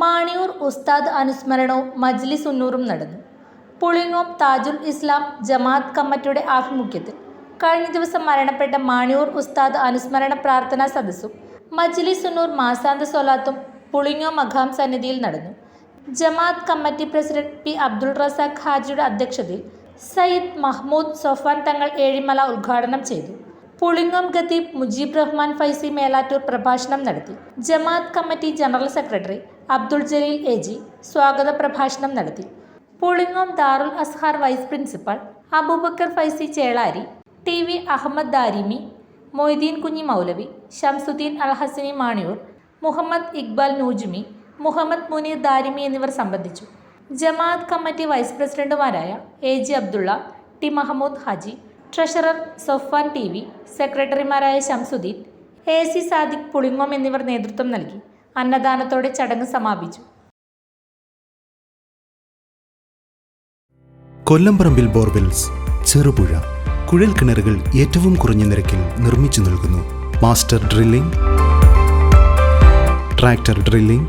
മാണിയൂർ ഉസ്താദ് അനുസ്മരണവും മജ്ലിസ് ഉന്നൂറും നടന്നു. പുളിങ്ങോം താജുൽ ഇസ്ലാം ജമാഅത്ത് കമ്മിറ്റിയുടെ ആഭിമുഖ്യത്തിൽ കഴിഞ്ഞ ദിവസം മരണപ്പെട്ട മാണിയൂർ ഉസ്താദ് അനുസ്മരണ പ്രാർത്ഥനാ സദസ്സും മജ്ലിസ് ഉന്നൂർ മാസാന്ത സൊലാത്തും പുളിങ്ങോ മഖാം സന്നിധിയിൽ നടന്നു. Jamaat committee president P Abdul Razak ഹാജിയുടെ അധ്യക്ഷതയിൽ സയ്യിദ് മഹ്മൂദ് സൊഫാൻ തങ്ങൾ ഏഴിമല ഉദ്ഘാടനം ചെയ്തു. പുളിങ്ങം ഖത്തീബ് മുജീബ് റഹ്മാൻ ഫൈസി മേലാറ്റൂർ പ്രഭാഷണം നടത്തി. Jamaat committee general secretary Abdul Jaleel A G സ്വാഗത പ്രഭാഷണം നടത്തി. Pulingome Darul Azhar vice principal Abubakar Faizy Chelari T V Ahmed Darimi Moideen Kunhi Moulavi Shamsuddin അൽ ഹസനി മാണിയൂർ മുഹമ്മദ് ഇക്ബാൽ നൂജുമി മുഹമ്മദ് മുനീർ ദാരിമി എന്നിവർ സംബന്ധിച്ചു. ജമാഅത്ത് കമ്മിറ്റി വൈസ് പ്രസിഡന്റുമാരായ A G Abdulla T Mahmood Haji treasurer Sofan T V സെക്രട്ടറിമാരായ Shamsuddin A C Sadiq Pulingome എന്നിവർ നേതൃത്വം നൽകി. അന്നദാനത്തോടെ ചടങ്ങ് സമാപിച്ചു. കൊല്ലംപറമ്പിൽ ബോർവെൽസ് ചെറുപുഴ കുഴൽ കിണറുകൾ ഏറ്റവും കുറഞ്ഞ നിരക്കിൽ നിർമ്മിച്ചു നൽകുന്നു. Master drilling tractor drilling